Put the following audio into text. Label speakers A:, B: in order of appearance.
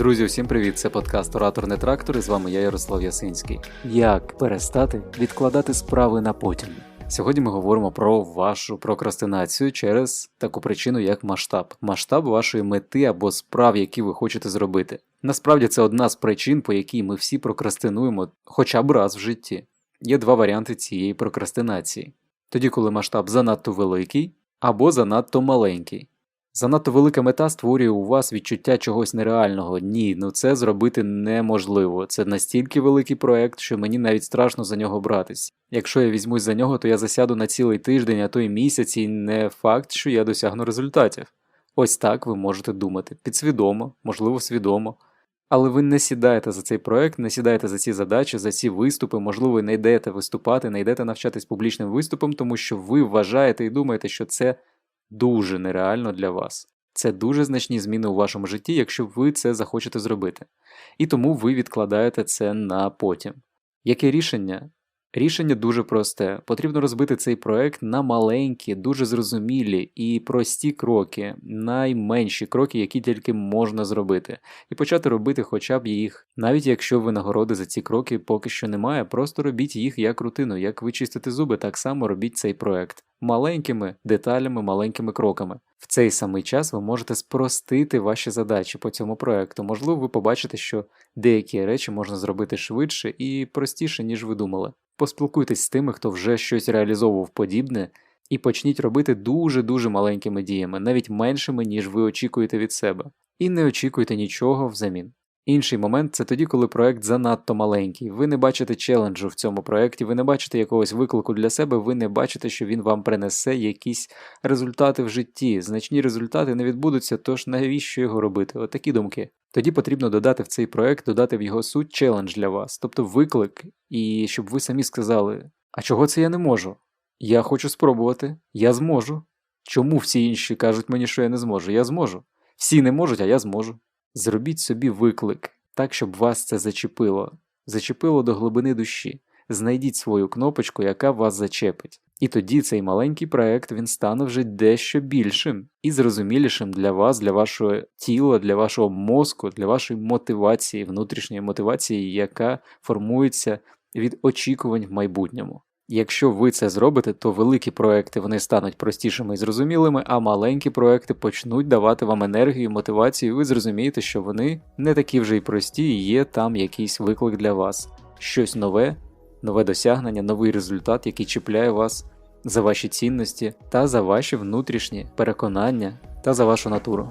A: Друзі, всім привіт! Це подкаст Оратор не трактор і з вами я, Ярослав Ясинський. Як перестати відкладати справи на потім? Сьогодні ми говоримо про вашу прокрастинацію через таку причину, як масштаб, масштаб вашої мети або справ, які ви хочете зробити. Насправді це одна з причин, по якій ми всі прокрастинуємо хоча б раз в житті. Є два варіанти цієї прокрастинації: тоді, коли масштаб занадто великий або занадто маленький. Занадто велика мета створює у вас відчуття чогось нереального. Ні, ну це зробити неможливо. Це настільки великий проект, що мені навіть страшно за нього братись. Якщо я візьмусь за нього, то я засяду на цілий тиждень, а то й місяць, і не факт, що я досягну результатів. Ось так ви можете думати. Підсвідомо, можливо, свідомо. Але ви не сідаєте за цей проект, не сідаєте за ці задачі, за ці виступи, можливо, не йдете виступати, не йдете навчатись публічним виступом, тому що ви вважаєте і думаєте, що це дуже нереально для вас. Це дуже значні зміни у вашому житті, якщо ви це захочете зробити. І тому ви відкладаєте це на потім. Яке рішення? Рішення дуже просте. Потрібно розбити цей проект на маленькі, дуже зрозумілі і прості кроки, найменші кроки, які тільки можна зробити, і почати робити хоча б їх, навіть якщо винагороди за ці кроки поки що немає, просто робіть їх як рутину, як ви чистите зуби, так само робіть цей проект маленькими деталями, маленькими кроками. В цей самий час ви можете спростити ваші задачі по цьому проекту. Можливо, ви побачите, що деякі речі можна зробити швидше і простіше, ніж ви думали. Поспілкуйтесь з тими, хто вже щось реалізовував подібне, і почніть робити дуже-дуже маленькими діями, навіть меншими, ніж ви очікуєте від себе. І не очікуйте нічого взамін. Інший момент це тоді, коли проект занадто маленький. Ви не бачите челенджу в цьому проєкті, ви не бачите якогось виклику для себе, ви не бачите, що він вам принесе якісь результати в житті. Значні результати не відбудуться, тож навіщо його робити? Отакі думки. Тоді потрібно додати в цей проект, додати в його суть челендж для вас, тобто виклик, і щоб ви самі сказали: а чого це я не можу? Я хочу спробувати, я зможу. Чому всі інші кажуть мені, що я не зможу? Я зможу. Всі не можуть, а я зможу. Зробіть собі виклик, так, щоб вас це зачепило, зачепило до глибини душі. Знайдіть свою кнопочку, яка вас зачепить. І тоді цей маленький проект він стане вже дещо більшим і зрозумілішим для вас, для вашого тіла, для вашого мозку, для вашої мотивації, внутрішньої мотивації, яка формується від очікувань в майбутньому. Якщо ви це зробите, то великі проекти вони стануть простішими і зрозумілими, а маленькі проекти почнуть давати вам енергію, мотивацію, і ви зрозумієте, що вони не такі вже й прості, і є там якийсь виклик для вас. Щось нове, нове досягнення, новий результат, який чіпляє вас за ваші цінності та за ваші внутрішні переконання та за вашу натуру.